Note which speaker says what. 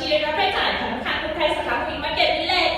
Speaker 1: ชีรายรับรายจ่ายของธนาคารกรุงไทยสาขาภูมิมาเก็ตนี่แหละ